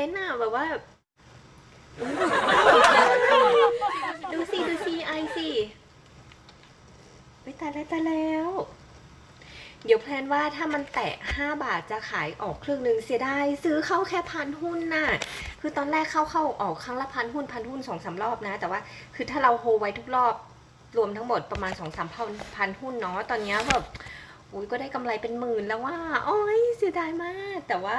ต้นอะแบบว่า ดูสิดูสิไอสิไปตายแล้วตายแล้ว เดี๋ยวแพลนว่าถ้ามันแตะ 5 บาทจะขายออกครึ่งหนึ่งเสียดายซื้อเข้าแค่พันหุ้นน่ะ คือตอนแรกเข้าเข้าออกครั้งละพันหุ้นพันหุ้นสองสามรอบนะ แต่ว่าคือถ้าเราโฮไว้ทุกรอบรวมทั้งหมดประมาณสองสามพันพันหุ้นเนาะตอนนี้แบบอุ้ยก็ได้กำไรเป็นหมื่นแล้วว่าโอ้ยเสียดายมาก แต่ว่า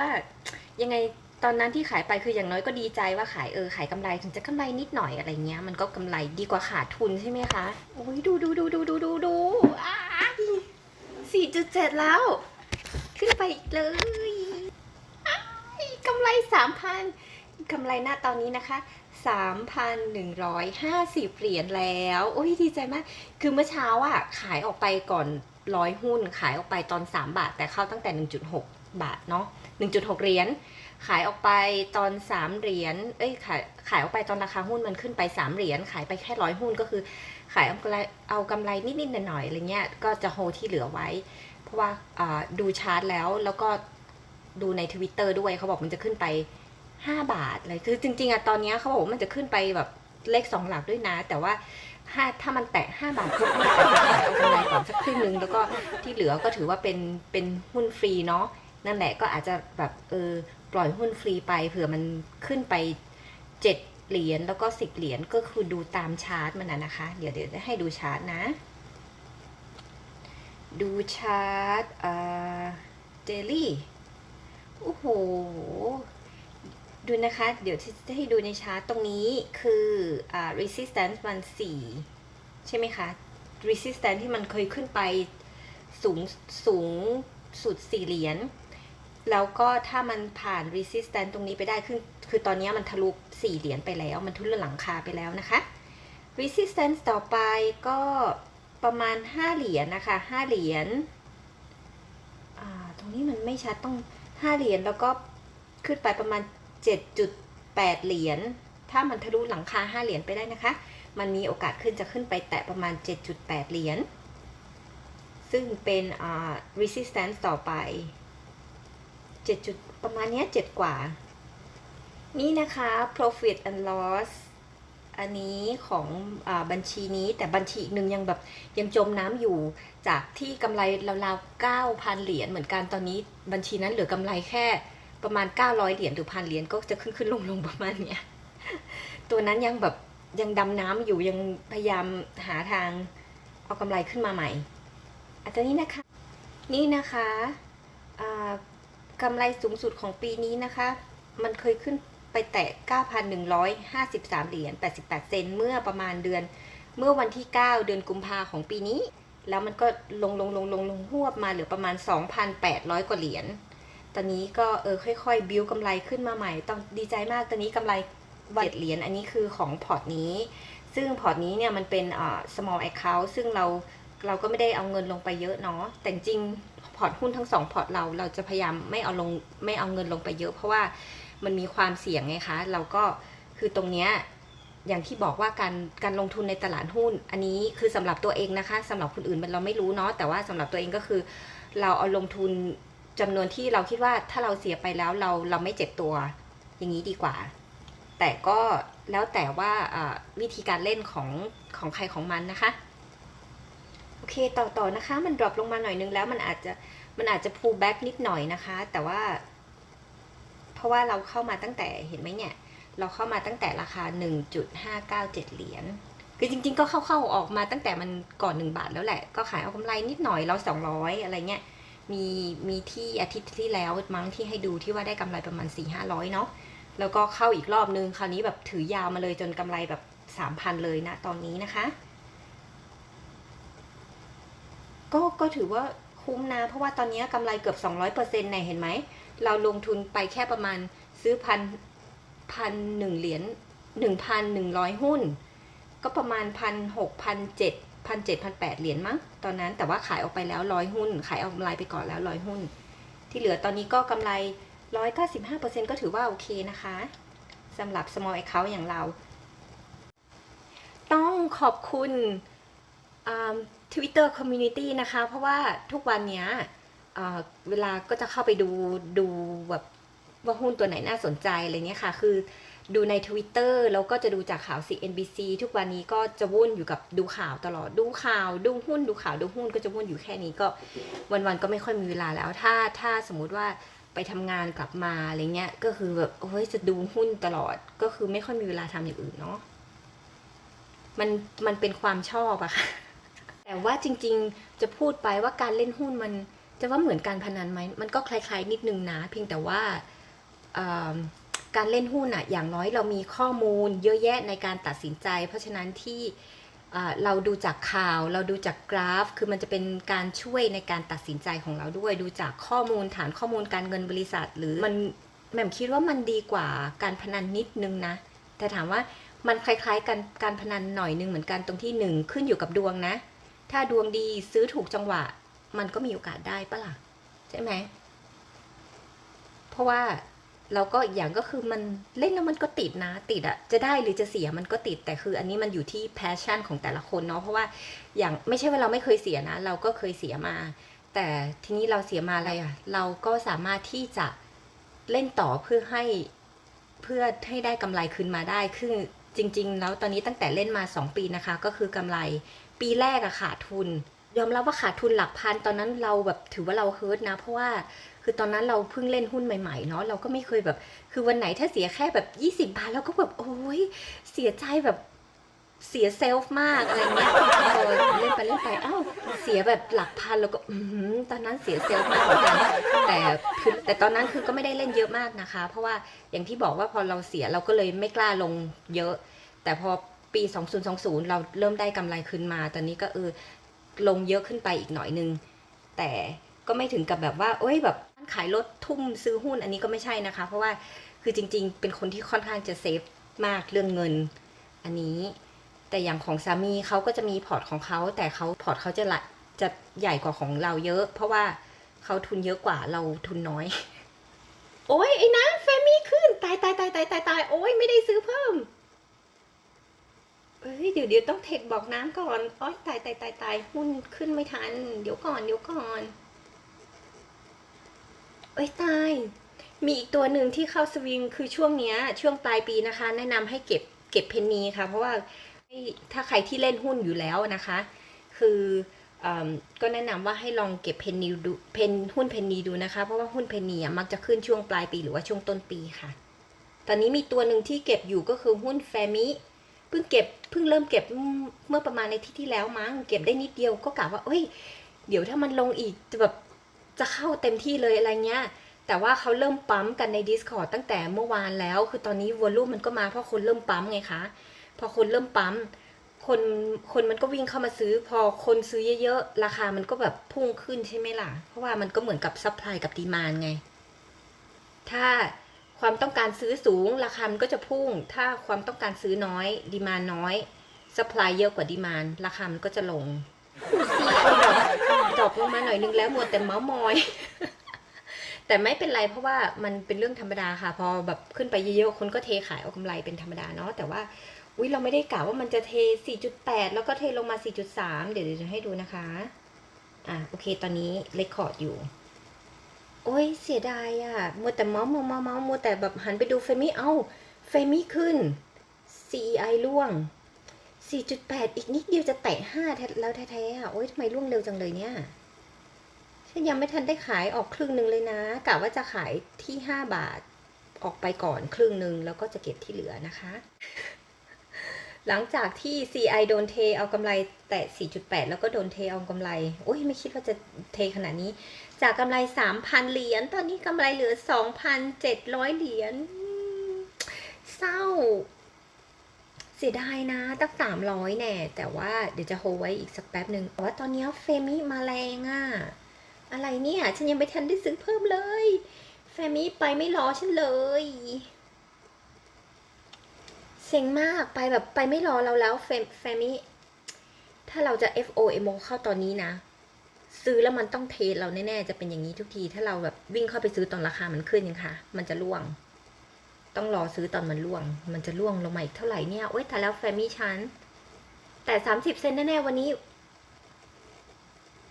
ยังไง ตอนนั้นที่ขายไปคืออย่างน้อยก็ดีใจว่าขายเออขายกำไรถึงจะกำไรนิดหน่อยอะไรเงี้ย มันก็กำไรดีกว่าขาดทุนใช่ไหมคะโอ้ยดูดูดูดูดูดูดูอ้าสี่จุดเจ็ดแล้ว ขึ้นไปอีกเลยอ้ายกำไรสามพันกำไรหน้าตอนนี้นะคะ3,150 เหรียญแล้ว โอ้ยดีใจมาก คือเมื่อเช้าอะขายออกไปก่อนร้อยหุ้น ขายออกไปตอน 3 บาท แต่เข้าตั้งแต่ 1.6 บาทเนาะ1.6 เหรียญ ขายออกไปตอน 3 เหรียญ เอ้ยขายขายออกไปตอนราคาหุ้นมันขึ้นไป 3 เหรียญ ขายไปแค่ร้อยหุ้นก็คือ ขายเอากำไรเอากำไรนิดๆหน่อยๆอะไรเงี้ยก็จะโฮที่เหลือไว้ เพราะว่าดูชาร์ตแล้วแล้วก็ดูในทวิตเตอร์ด้วยเขาบอกมันจะขึ้นไปห้าบาทเลยคือจริงๆอะตอนนี้เขาบอกว่ามันจะขึ้นไปแบบเลขสองหลักด้วยนะ แต่ว่าห้าถ้ามันแตะห้าบาทปุ๊บเอากำไรก่อนสักครึ่งนึงแล้วก็ที่เหลือก็ถือว่าเป็นเป็นหุ้นฟรีเนาะนั่นแหละก็อาจจะแบบเออ ปล่อยหุ้นฟรีไปเผื่อมันขึ้นไปเจ็ดเหรียญแล้วก็สิบเหรียญก็คือดูตามชาร์ตมันนะนะคะ เดี๋ยวเดี๋ยวจะให้ดูชาร์ตนะ ดูชาร์ตเอ่อเดลี่โอ้โหดูนะคะ เดี๋ยวจะให้ดูในชาร์ตตรงนี้คืออ่า resistance มัน4ใช่ไหมคะ resistance ที่มันเคยขึ้นไปสูงสูงสุด4เหรียญ แล้วก็ถ้ามันผ่าน resistance ตรงนี้ไปได้คือคือตอนนี้มันทะลุ4เหรียญไปแล้ว มันทุนหลังคาไปแล้วนะคะ resistance ต่อไปก็ประมาณ 5 เหรียญนะคะ 5 เหรียญตรงนี้มันไม่ชัดต้อง 5 เหรียญแล้วก็ขึ้นไปประมาณ 7.8 เหรียญ ถ้ามันทะลุหลังคา 5 เหรียญไปได้นะคะ มันมีโอกาสขึ้นจะขึ้นไปแตะประมาณ 7.8 เหรียญ ซึ่งเป็น resistance ต่อไป 7. จุดประมาณเนี้ย7กว่า นี่นะคะ profit and loss อันนี้ของอบัญชีนี้แต่บัญชีอีกหนึ่งยังแบบยังจมน้ำอยู่ จากที่กำไรราวๆ9,000เหรียญเหมือนกันตอนนี้บัญชีนั้นเหลือกำไรแค่ประมาณ 900 เหรียญหรือพันเหรียญก็จะขึ้นขึ้นลงลงประมาณเนี้ย ตัวนั้นยังแบบยังดำน้ำอยู่ยังพยายามหาทางเอากำไรขึ้นมาใหม่ อันนี้นะคะ นี่นะคะอ่า กำไรสูงสุดของปีนี้นะคะ มันเคยขึ้นไปแตะ 9,153 เหรียญ 88 เซนเมื่อประมาณเดือน เมื่อวันที่ 9 เดือนกุมภาของปีนี้ แล้วมันก็ลงลงลงลงลงหวบมาเหลือประมาณ 2,800 กว่าเหรียญ ตอนนี้ก็เออค่อยๆ บิวกำไรขึ้นมาใหม่ ต้องดีใจมาก ตอนนี้กำไรเจ็ดเหรียญ อันนี้คือของพอร์ตนี้ ซึ่งพอร์ตนี้เนี่ยมันเป็นอ่า small account ซึ่งเราเราก็ไม่ได้เอาเงินลงไปเยอะเนาะ แต่จริง พอร์ตหุ้นทั้งสองพอร์ตเราเราจะพยายามไม่เอาลงไม่เอาเงินลงไปเยอะ เพราะว่ามันมีความเสี่ยงไงคะ เราก็คือตรงเนี้ยอย่างที่บอกว่าการการลงทุนในตลาดหุ้น อันนี้คือสำหรับตัวเองนะคะสำหรับคนอื่นมันเราไม่รู้เนาะแต่ว่าสำหรับตัวเองก็คือ เราเอาลงทุนจำนวนที่เราคิดว่าถ้าเราเสียไปแล้วเราเราไม่เจ็บตัว อย่างนี้ดีกว่า แต่ก็แล้วแต่ว่าวิธีการเล่นของของใครของมันนะคะ เคต่อต่อนะคะ มันดรอปลงมาหน่อยนึงแล้วมันอาจจะมันอาจจะ pull back นิดหน่อยนะคะ แต่ว่า เพราะว่าเราเข้ามาตั้งแต่เห็นไหมเนี่ย เราเข้ามาตั้งแต่ราคา 1.597 เหรียญคือจริง ๆ ก็เข้าๆออกมาตั้งแต่มันก่อน 1 บาทแล้วแหละ ก็ขายเอากำไรนิดหน่อยเรา200 อะไรเงี้ยมีมีที่อาทิตย์ที่แล้วมั้งที่ให้ดูที่ว่าได้กำไรประมาณ 4-500 เนาะแล้วก็เข้าอีกรอบนึง คราวนี้แบบถือยาวมาเลยจนกำไรแบบ 3,000 เลยนะตอนนี้นะคะ ก็ก็ถือว่าคุ้มนะ เพราะว่าตอนนี้กำไรเกือบ 200%เนี่ยเห็นไหม เราลงทุนไปแค่ประมาณซื้อพันพันหนึ่งเหรียญหนึ่งพันหนึ่งร้อยหุ้น ก็ประมาณพันหกพันเจ็ดพันเจ็ดพันแปดเหรียญมั้งตอนนั้นแต่ว่าขายออกไปแล้วร้อยหุ้น ขายเอากำไรไปก่อนแล้วร้อยหุ้น ที่เหลือตอนนี้ก็กำไรร้อยเก้าสิบห้าเปอร์เซ็นก็ถือว่าโอเคนะคะสำหรับ small account อย่างเรา ต้องขอบคุณ ทวิตเตอร์คอมมูนิตี้นะคะ เพราะว่าทุกวันเนี้ยเวลาก็จะเข้าไปดูดูแบบว่าหุ้นตัวไหนน่าสนใจอะไรเงี้ยค่ะ คือดูใน Twitter แล้วก็จะดูจากข่าว CNBC ทุกวันนี้ก็จะวุ่นอยู่กับดูข่าวตลอดดูข่าวดูหุ้นดูข่าวดูหุ้นก็จะวุ่นอยู่แค่นี้ก็วันๆก็ไม่ค่อยมีเวลาแล้ว ถ้าถ้าสมมุติว่าไปทำงานกลับมาอะไรเงี้ยก็คือแบบโอ้ยจะดูหุ้นตลอดก็คือไม่ค่อยมีเวลาทำอย่างอื่นเนาะมันมันเป็นความชอบอะค่ะ แต่ว่าจริงๆจะพูดไปว่าการเล่นหุ้นมันจะว่าเหมือนการพนันไหมมันก็คล้ายๆนิดนึงนะ เพียงแต่ว่าการเล่นหุ้นอะอย่างน้อยเรามีข้อมูลเยอะแยะในการตัดสินใจ เพราะฉะนั้นที่เราดูจากข่าว เราดูจากกราฟ คือมันจะเป็นการช่วยในการตัดสินใจของเราด้วย ดูจากข้อมูลฐานข้อมูลการเงินบริษัท หรือมันแหม่มคิดว่ามันดีกว่าการพนันนิดนึงนะ แต่ถามว่ามันคล้ายๆกันการพนันหน่อยนึงเหมือนกันตรงที่หนึ่งขึ้นอยู่กับดวงนะ ถ้าดวงดีซื้อถูกจังหวะ มันก็มีโอกาสได้ปะล่ะใช่ไหม เพราะว่าเราก็อีกอย่างก็คือมันเล่นแล้วมันก็ติดนะ ติดอะจะได้หรือจะเสียมันก็ติดแต่คืออันนี้มันอยู่ที่ passion ของแต่ละคนเนาะเพราะว่าอย่างไม่ใช่ว่าเราไม่เคยเสียนะ เราก็เคยเสียมา แต่ทีนี้เราเสียมาอะไรอะเราก็สามารถที่จะเล่นต่อเพื่อให้เพื่อให้ได้กำไรคืนมาได้คือ จริง ๆ แล้วตอนนี้ตั้งแต่เล่นมา 2 ปีนะคะ ก็คือกำไร ปีแรกอะขาดทุน ยอมรับว่าขาดทุนหลักพัน ตอนนั้นเราแบบถือว่าเราเฮิร์ตนะ เพราะว่าคือตอนนั้นเราเพิ่งเล่นหุ้นใหม่ๆเนาะเราก็ไม่เคยแบบ คือวันไหนถ้าเสียแค่แบบ 20 บาทเราก็แบบโอ้ยเสียใจแบบ เสียเซลฟ์มากอะไรเงี้ยพอเล่นไปเล่นไปเอ้าเสียแบบหลักพันแล้วก็อือหือตอนนั้นเสียเซลฟ์มากเหมือนกันแต่คือแต่ตอนนั้นคือก็ไม่ได้เล่นเยอะมากนะคะ เพราะว่าอย่างที่บอกว่าพอเราเสียเราก็เลยไม่กล้าลงเยอะ แต่พอปี 2020 เราเริ่มได้กำไรคืนมา ตอนนี้ก็เออลงเยอะขึ้นไปอีกหน่อยนึง แต่ก็ไม่ถึงกับแบบว่าเอ้ยแบบขายรถทุ่มซื้อหุ้นอันนี้ก็ไม่ใช่นะคะ เพราะว่าคือจริง ๆ เป็นคนที่ค่อนข้างจะเซฟมากเรื่องเงิน อันนี้ แต่อย่างของสามีเขาก็จะมีพอร์ตของเขา แต่เขาพอร์ตเขาจะละจะใหญ่กว่าของเราเยอะ เพราะว่าเขาทุนเยอะกว่าเราทุนน้อย โอ้ยไอ้น้ำแฟมี่ขึ้น ตายตายตายตายตายตายโอ้ยไม่ได้ซื้อเพิ่มเอ้ยเดี๋ยวเดี๋ยวต้องเทคบอกน้ำก่อนอ้อยตายตายตายตายหุ้นขึ้นไม่ทัน เดี๋ยวก่อนเดี๋ยวก่อนเอ้ยตายมีอีกตัวหนึ่งที่เข้าสวิงคือช่วงเนี้ย ช่วงปลายปีนะคะ แนะนำให้เก็บเก็บเพนนีค่ะ เพราะว่า ถ้าใครที่เล่นหุ้นอยู่แล้วนะคะ คืออก็แนะนำว่าให้ลองเก็บเพนนีดูเพนหุ้นเพนนีดูนะคะ เพราะว่าหุ้นเพนนีมักจะขึ้นช่วงปลายปีหรือว่าช่วงต้นปีค่ะ ตอนนี้มีตัวหนึ่งที่เก็บอยู่ก็คือหุ้นแฟมิเพิ่งเก็บเพิ่งเริ่มเก็บเมื่อประมาณในที่ที่แล้วมั้งเก็บได้นิดเดียวก็กะว่าเอ้ยเดี๋ยวถ้ามันลงอีกจะแบบจะเข้าเต็มที่เลยอะไรเงี้ยแต่ว่าเขาเริ่มปั๊มกันใน Discord ตั้งแต่เมื่อวานแล้ว คือตอนนี้วอลลุ่มมันก็มาเพราะคนเริ่มปั๊มไงคะ พอคนเริ่มปั๊มคนคนมันก็วิ่งเข้ามาซื้อ พอคนซื้อเยอะๆ ราคามันก็แบบพุ่งขึ้นใช่ไหมล่ะ เพราะว่ามันก็เหมือนกับซัพพลายกับดีมานไง ถ้าความต้องการซื้อสูง ราคามันก็จะพุ่ง ถ้าความต้องการซื้อน้อยดีมานน้อยสปายเยอะกว่าดีมานราคามันก็จะลงซีไอดอกดรอปลงมาหน่อยนึงแล้วหมดแต่เมาส์มอย แต่ไม่เป็นไรเพราะว่ามันเป็นเรื่องธรรมดาค่ะ พอแบบขึ้นไปเยอะๆคนก็เทขายเอากำไรเป็นธรรมดาเนาะแต่ว่า อุ้ยเราไม่ได้กะว่ามันจะเท 4.8 แล้วก็เทลงมา 4.3 เดี๋ยวเดี๋ยวจะให้ดูนะคะ อะโอเค ตอนนี้เลคคอร์ดอยู่ โอ้ยเสียดายอะ่ะมัวแต่เมาส์เมาส์เมาส์เมาส์มัวแต่แบบหันไปดูเฟมี่เอ้าเฟมี่ขึ้น CEI ล่วง 4.8 อีกนิดเดียวจะแตะ5แท้แล้วแท้ๆอะโอ้ยทำไมล่วงเร็วจังเลยเนี่ยฉันยังไม่ทันได้ขายออกครึ่งหนึ่งเลยนะกะว่าจะขายที่ 5 บาทออกไปก่อนครึ่งหนึ่งแล้วก็จะเก็บที่เหลือนะคะ หลังจากที่ CI โดนเทเอากำไรแตะ4.8 แล้วก็โดนเทเอากำไร โอ้ยไม่คิดว่าจะเทขนาดนี้ จากกำไร 3,000 เหรียญ ตอนนี้กำไรเหลือ 2,700 เหรียญ เศร้า เสียดายนะ ตั้ง 300 แน่ แต่ว่าเดี๋ยวจะโฮไว้อีกสักแป๊บหนึ่งแต่ว่าตอนนี้เฟมิมาแรงอะอะไรเนี่ย ฉันยังไม่ทันได้ซื้อเพิ่มเลย เฟมิไปไม่รอฉันเลย เซ็งมากไปแบบไปไม่รอเราแล้วเฟมิถ้าเราจะ FOMO เข้าตอนนี้นะ ซื้อแล้วมันต้องเทรดเราแน่ๆ จะเป็นอย่างนี้ทุกที ถ้าเราแบบวิ่งเข้าไปซื้อตอนราคามันขึ้นยังคะมันจะล่วง ต้องรอซื้อตอนมันล่วง มันจะล่วงลงมาอีกเท่าไหร่เนี่ยโอ๊ยแต่แล้วแฟมี่ชันแต่สามสิบเซนแน่ๆวันนี้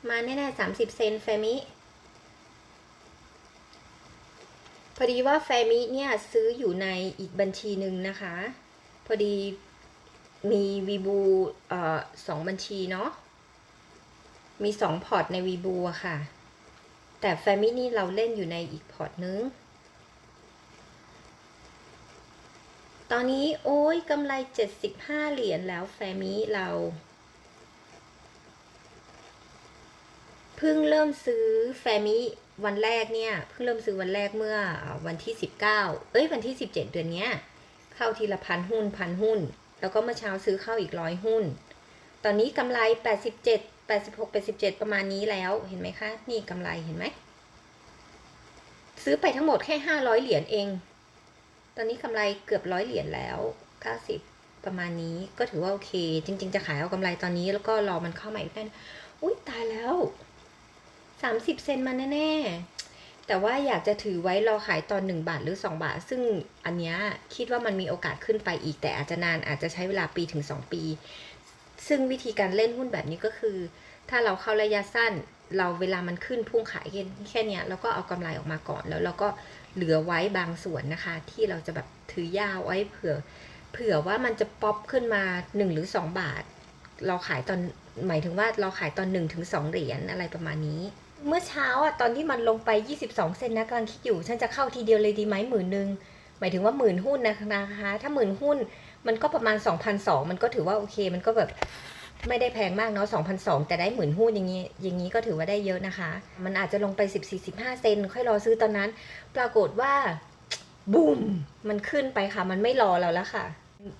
มาแน่ๆสามสิบเซนแฟมิพอดีว่าแฟมิเนี่ยซื้ออยู่ในอีกบัญชีหนึ่งนะคะ อดีมีวีบูสองบัญชีเนาะ มีสองพอร์ตในวีบูอะค่ะ แต่แฟมินี่เราเล่นอยู่ในอีกพอร์ตนึง ตอนนี้โอ้ยกำไร 75 เหรียญแล้วแฟมิเรา เพิ่งเริ่มซื้อแฟมิวันแรกเนี่ย เพิ่งเริ่มซื้อวันแรกเมื่อวันที่ 19 เอ้ยวันที่ 17 เดือนเนี้ย เข้าทีละพันหุ้นพันหุ้น แล้วก็เมื่อเช้าซื้อเข้าอีกร้อยหุ้น ตอนนี้กำไร 87 86 87 ประมาณนี้แล้วเห็นไหมคะ นี่กำไรเห็นไหม ซื้อไปทั้งหมดแค่ 500 เหรียญเอง ตอนนี้กำไรเกือบร้อยเหรียญแล้ว 90 ประมาณนี้ก็ถือว่าโอเค จริง ๆ จะขายเอากำไรตอนนี้แล้วก็รอมันเข้าใหม่อีกได้อุ้ยตายแล้ว 30 เซนมาแน่ๆ แต่ว่าอยากจะถือไว้รอขายตอน 1 บาทหรือ 2 บาท ซึ่งอันนี้คิดว่ามันมีโอกาสขึ้นไปอีก แต่อาจจะนานอาจจะใช้เวลาปีถึง 2 ปี ซึ่งวิธีการเล่นหุ้นแบบนี้ก็คือ ถ้าเราเข้าระยะสั้นเราเวลามันขึ้นพุ่งขายแค่แค่เนี้ยแล้วก็เอากำไรออกมาก่อนแล้วเราก็เหลือไว้บางส่วนนะคะ ที่เราจะแบบถือยาวไว้เผื่อเผื่อว่ามันจะป๊อปขึ้นมา 1 หรือ 2 บาท เราขายตอนหมายถึงว่าเราขายตอน1ถึง2เหรียญอะไรประมาณนี้ เมื่อเช้าอะตอนที่มันลงไป 22 เซนนะกำลังคิดอยู่ ฉันจะเข้าทีเดียวเลยดีไหมหมื่นหนึ่งหมายถึงว่าหมื่นหุ้นนะคะ ถ้าหมื่นหุ้นมันก็ประมาณ 2,200 มันก็ถือว่าโอเค มันก็แบบไม่ได้แพงมากเนาะ2,200 แต่ได้หมื่นหุ้นอย่างนี้ อย่างนี้ก็ถือว่าได้เยอะนะคะ มันอาจจะลงไป 14-15 เซน ค่อยรอซื้อตอนนั้น ปรากฏว่าบูมมันขึ้นไปค่ะ มันไม่รอเราแล้วค่ะ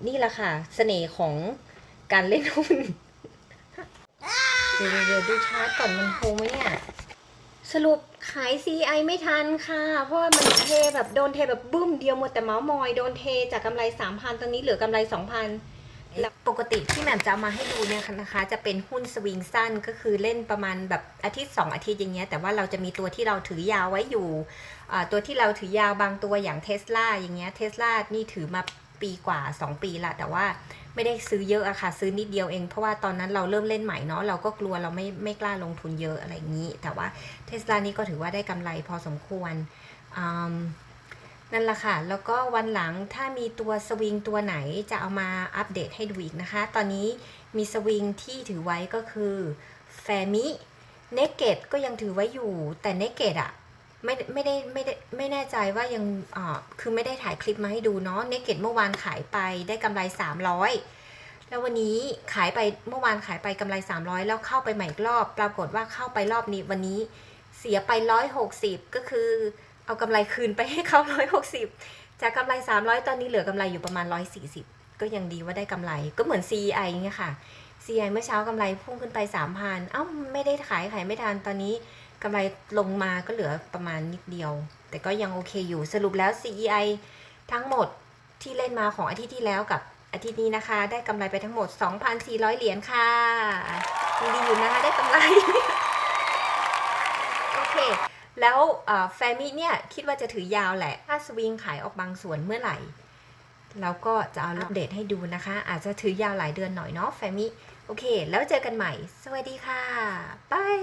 นี่แหละค่ะ เสน่ห์ของการเล่นหุ้น เดี๋ยวเดี๋ยวดูชาร์ตก่อนมันโฮไหมเนี่ย สรุปขาย CI ไม่ทันค่ะ เพราะว่ามันเทแบบโดนเทแบบบึ้มเดียวหมดแต่เมาส์มอย โดนเทจากกำไร 3,000 ตอนนี้เหลือกำไร 2,000แล้วปกติที่แหม่มจะเอามาให้ดูเนี่ยนะคะ จะเป็นหุ้นสวิงสั้นก็คือเล่นประมาณแบบอาทิตย์ 2 อาทิตย์อย่างเงี้ยแต่ว่าเราจะมีตัวที่เราถือยาวไว้อยู่ ตัวที่เราถือยาวบางตัวอย่างเทสลาอย่างเงี้ยเทสลานี่ถือมาปีกว่า 2 ปีละแต่ว่า ไม่ได้ซื้อเยอะอะค่ะ ซื้อนิดเดียวเอง เพราะว่าตอนนั้นเราเริ่มเล่นใหม่เนาะเราก็กลัวเราไม่ไม่กล้าลงทุนเยอะอะไรอย่างนี้ แต่ว่าเทสลานี่ก็ถือว่าได้กำไรพอสมควรนั่นแหละค่ะ แล้วก็วันหลังถ้ามีตัวสวิงตัวไหนจะเอามาอัปเดตให้ดูอีกนะคะ ตอนนี้มีสวิงที่ถือไว้ก็คือแฟมิเนเกตก็ยังถือไว้อยู่แต่เนเกตอะ ไม่ไม่ได้ไม่ได้ไม่แน่ใจว่ายังอ่าคือไม่ได้ถ่ายคลิปมาให้ดูเนาะเนเกตเมื่อวานขายไปได้กำไร 300 แล้ววันนี้ขายไปเมื่อวานขายไปกำไร 300 แล้วเข้าไปใหม่อีกรอบ ปรากฏว่าเข้าไปรอบนี้วันนี้เสียไป 160 ก็คือเอากำไรคืนไปให้เขา 160 จากกำไร 300 ตอนนี้เหลือกำไรอยู่ประมาณ 140 ก็ยังดีว่าได้กำไรก็เหมือน CI เงี้ยค่ะ CI เมื่อเช้ากำไรพุ่งขึ้นไป 3,000 เอ้าไม่ได้ขายขายไม่ทันตอนนี้ กำไรลงมาก็เหลือประมาณนิดเดียว แต่ก็ยังโอเคอยู่สรุปแล้ว CEI ทั้งหมดที่เล่นมาของอาทิตย์ที่แล้วกับอาทิตย์นี้นะคะ ได้กำไรไปทั้งหมด 2,400 เหรียญค่ะดีอยู่นะคะได้กำไร โอเค แล้วแฟมิเนี่ย คิดว่าจะถือยาวแหละ ถ้าสวิงขายออกบางส่วนเมื่อไหร่ เราก็จะเอาอัปเดตให้ดูนะคะ อาจจะถือยาวหลายเดือนหน่อยเนาะแฟมิ โอเค แล้วเจอกันใหม่ สวัสดีค่ะบาย